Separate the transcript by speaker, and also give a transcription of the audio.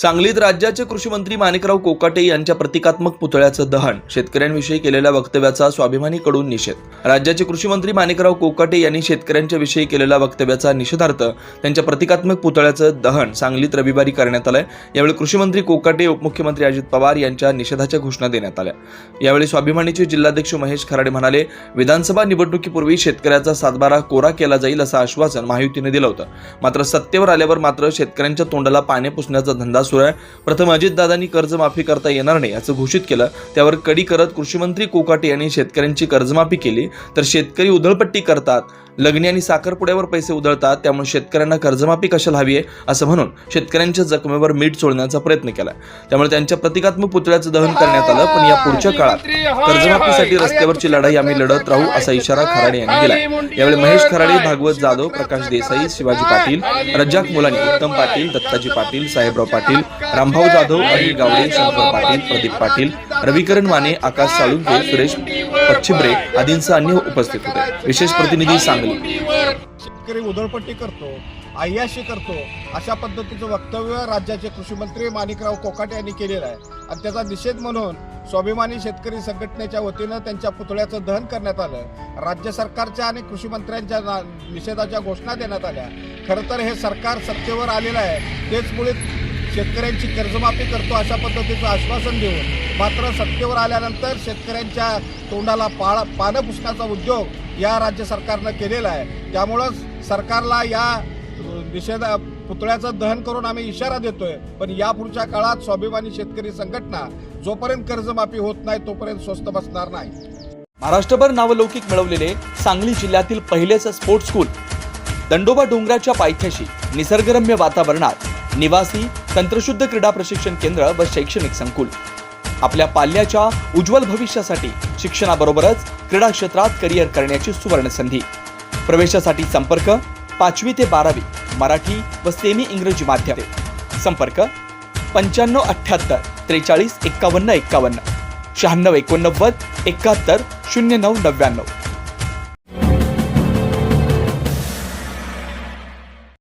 Speaker 1: सांगलीत राज्याचे कृषी मंत्री माणिकराव कोकाटे यांच्या प्रतिकात्मक पुतळ्याचं दहन. शेतकऱ्यांविषयी केलेल्या वक्तव्याचा स्वाभिमानीकडून निषेध. राज्याचे कृषी मंत्री माणिकराव कोकाटे यांनी शेतकऱ्यांच्या विषयी केलेल्या वक्तव्याचा निषेधार्थ त्यांच्या प्रतिकात्मक पुतळ्याचं दहन सांगलीत रविवारी करण्यात आलंय. यावेळी कृषी मंत्री कोकाटे उपमुख्यमंत्री अजित पवार यांच्या निषेधाच्या घोषणा देण्यात आल्या. यावेळी स्वाभिमानीचे जिल्हाध्यक्ष महेश खराडे म्हणाले विधानसभा निवडणुकीपूर्वी शेतकऱ्याचा सातबारा कोरा केला जाईल असं आश्वासन महायुतीने दिलं होतं. मात्र सत्तेवर आल्यावर मात्र शेतकऱ्यांच्या तोंडाला पाणी पुसण्याचा धंदा सुरू आहे. प्रथम अजितदादांनी कर्जमाफी करता येणार नाही असं घोषित केलं. त्यावर कडी करत कृषीमंत्री कोकाटे यांनी शेतकऱ्यांची कर्जमाफी केली. तर शेतकरी उधळपट्टी करतात. लग्नी आणि साखरपुड्यावर पैसे उधळतात त्यामुळे शेतकऱ्यांना कर्जमाफी कशाला हवी आहे असं म्हणून शेतकऱ्यांच्या जखमेवर मीठ चोळण्याचा प्रयत्न केला. त्यामुळे त्यांच्या प्रतिकात्मक पुतळ्याचं दहन करण्यात आलं पण या पुढच्या काळात कर्जमाफीसाठी रस्त्यावरची लढाई आम्ही लढत राहू असा इशारा खराडे यांनी दिला यावेळी महेश खराडे भागवत जाधव प्रकाश देसाई शिवाजी पाटील रज्जाक मुलानी उत्तम पाटील दत्ताजी पाटील साहेबराव पाटील रामभाऊ जाधव अनिल गावडे शंकर पाटील प्रदीप पाटील रविकरण माने आकाश साळुंके सुरेश पच्छिब्रे आदींसह अन्य उपस्थित होते. विशेष प्रतिनिधी सांगली.
Speaker 2: शेतकरी उधळपट्टी करतो आय्याशी करतो अशा पद्धतीचं वक्तव्य राज्याचे कृषी मंत्री माणिकराव कोकाटे यांनी केलेलं आहे. आणि त्याचा निषेध म्हणून स्वाभिमानी शेतकरी संघटनेच्या वतीनं त्यांच्या पुतळ्याचं दहन करण्यात आलं. राज्य सरकारच्या आणि कृषी मंत्र्यांच्या ना- निषेधाच्या घोषणा देण्यात आल्या. खरं तर हे सरकार सत्तेवर आलेलं आहे. तेच मुळे शेतकऱ्यांची कर्जमाफी करतो अशा पद्धतीचं आश्वासन देऊन मात्र सत्तेवर आल्यानंतर शेतकऱ्यांच्या तोंडाला पाळ पानं पुसण्याचा उद्योग या राज्य सरकारनं केलेला आहे. त्यामुळं सरकारला या निषेधा पुतळ्याचं दहन करून आम्ही इशारा देतोय. पण यापुढच्या काळात स्वाभिमानी शेतकरी संघटना जोपर्यंत कर्जमाफी होत नाही तोपर्यंत स्वस्त बसणार नाही.
Speaker 1: महाराष्ट्रभर नावलौकिक मिळवलेले सांगली जिल्ह्यातील पहिलेच स्पोर्ट्स स्कूल दंडोबा डोंगराच्या पायथ्याशी निसर्गरम्य वातावरणात निवासी तंत्रशुद्ध क्रीडा प्रशिक्षण केंद्र व शैक्षणिक संकुल. आपल्या पाल्याच्या उज्ज्वल भविष्यासाठी शिक्षणाबरोबरच क्रीडा क्षेत्रात करिअर करण्याची सुवर्ण संधी प्रवेशासाठी संपर्क पाचवी ते बारावी मराठी व सेमी इंग्रजी माध्यम. संपर्क पंच्याण्णव अठ्ठ्याहत्तर त्रेचाळीस एक्कावन्न एक्कावन्न. शहाण्णव एकोणनव्वद एकाहत्तर शून्य नऊ नव्याण्णव.